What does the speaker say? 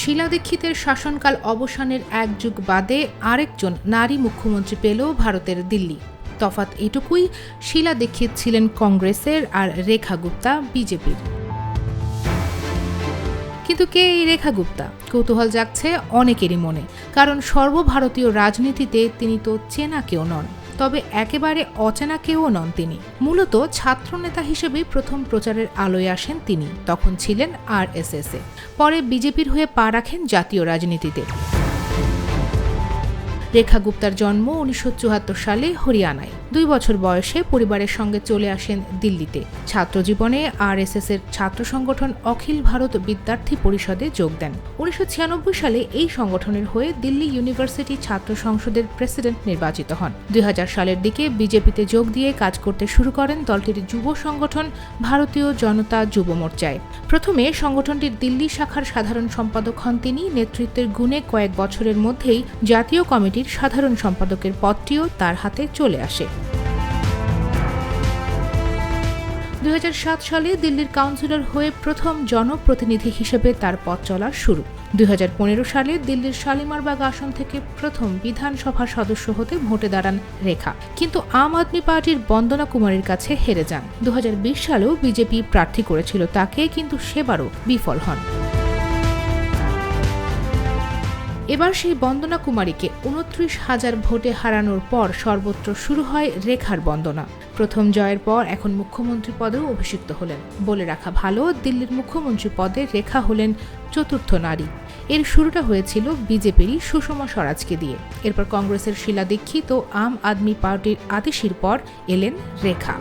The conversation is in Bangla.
শিলা দীক্ষিতের শাসনকাল অবসানের এক যুগ বাদে আরেকজন নারী মুখ্যমন্ত্রী পেল ভারতের দিল্লি। তফাৎ এটুকুই, শিলা দীক্ষিত ছিলেন কংগ্রেসের আর রেখা গুপ্তা বিজেপির। কিন্তু কে এই রেখা গুপ্তা? কৌতূহল জাগছে অনেকেরই মনে, কারণ সর্বভারতীয় রাজনীতিতে তিনি তো চেনা কেউ নন। তবে একেবারে অচেনা কেউ নন তিনি। মূলত ছাত্রনেতা হিসেবে প্রথম প্রচারের আলোয় আসেন তিনি, তখন ছিলেন আর পরে বিজেপির হয়ে পা রাখেন জাতীয় রাজনীতিতে। রেখা গুপ্তার জন্ম উনিশশো চুয়াত্তর সালে হরিয়ানায়। দুই বছর বয়সে পরিবারের সঙ্গে চলে আসেন দিল্লিতে। ছাত্র জীবনে আরএসএস এর ছাত্র সংগঠন অখিল ভারত বিদ্যার্থী পরিষদে যোগ দেন। উনিশশো ছিয়ানব্বই সালে এই সংগঠনের হয়ে দিল্লি ইউনিভার্সিটি ছাত্র সংসদের প্রেসিডেন্ট নির্বাচিত হন। দুই হাজার সালের দিকে বিজেপিতে যোগ দিয়ে কাজ করতে শুরু করেন দলটির যুব সংগঠন ভারতীয় জনতা যুব মোর্চায়। প্রথমে সংগঠনটির দিল্লি শাখার সাধারণ সম্পাদক হন তিনি। নেতৃত্বের গুণে কয়েক বছরের মধ্যেই জাতীয় কমিটির সাধারণ সম্পাদকের পদটিও তার হাতে চলে আসে। দুই হাজার সাত সালে দিল্লির কাউন্সিলর হয়ে প্রথম জনপ্রতিনিধি হিসেবে তার পথ চলা শুরু। দুই হাজার পনেরো সালে দিল্লির শালিমারবাগ আসন থেকে প্রথম বিধানসভা সদস্য হতে ভোটে দাঁড়ান রেখা। কিন্তু আম আদমি পার্টির বন্দনা কুমারের কাছে হেরে যান। দু হাজার বিশ সালেও বিজেপি প্রার্থী করেছিল তাকে, কিন্তু সেবারও বিফল হন। এবার সেই বন্দনা কুমারীকে উনত্রিশ হাজার ভোটে হারানোর পর সর্বত্র শুরু হয় রেখার বন্দনা। প্রথম জয়ের পর এখন মুখ্যমন্ত্রী পদেও অভিষিক্ত হলেন। বলে রাখা ভালো, দিল্লির মুখ্যমন্ত্রী পদে রেখা হলেন চতুর্থ নারী। এর শুরুটা হয়েছিল বিজেপিরই সুষমা স্বরাজকে দিয়ে। এরপর কংগ্রেসের শিলা দীক্ষিত আম আদমি পার্টির আদেশির পর এলেন রেখা।